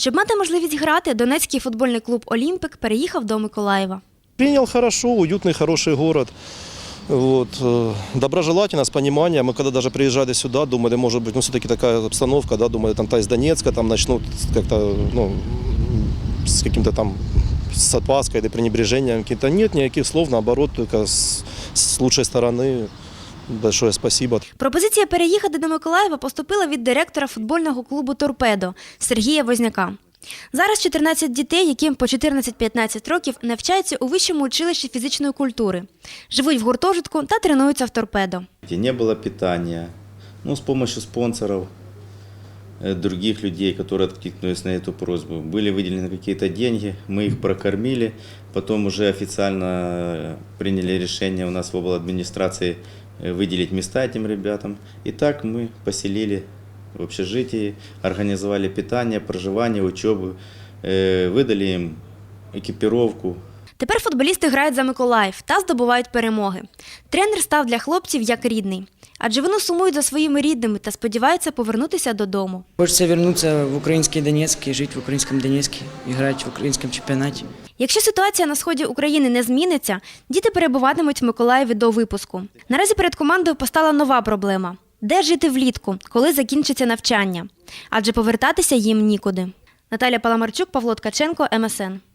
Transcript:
Щоб мати можливість грати, донецький футбольний клуб Олімпик переїхав до Миколаєва. Принял хорошо, уютный, хороший город. Вот. э, Доброжелательно, с пониманием. Мы когда даже приезжали сюда, думали, может быть, ну все-таки такая обстановка, да, думали, там та из Донецка, там начнут как-то, ну, с каким-то там с опаской или пренебрежением каким-то. Нет никаких слов, наоборот, только с, с лучшей стороны. Большое спасибо. Пропозиція переїхати до Миколаєва поступила від директора футбольного клубу Торпедо Сергія Возняка. Зараз 14 дітей, яким по 14-15 років навчаються у вищому училищі фізичної культури, живуть в гуртожитку та тренуються в торпедо. Где не было питания. Ну, с помощью спонсоров, э, других людей, которые откликнулись на эту просьбу. Были выделены какие-то деньги, мы их прокормили, потом уже официально э, приняли решение у нас в обл. э, выделить места этим ребятам. И так мы поселили в общежитии, организовали питание, проживание, учебу, э, выдали им экипировку, Тепер футболісти грають за Миколаїв та здобувають перемоги. Тренер став для хлопців як рідний, адже вони сумують за своїми рідними та сподіваються повернутися додому. Хочется вернуться в украинский Донецк и жить в украинском Донецке, играть в украинском чемпионате. Якщо ситуація на сході України не зміниться, діти перебуватимуть в Миколаєві до випуску. Наразі перед командою постала нова проблема: де жити влітку, коли закінчиться навчання? Адже повертатися їм нікуди. Наталя Паламарчук, Павло Ткаченко, МСН.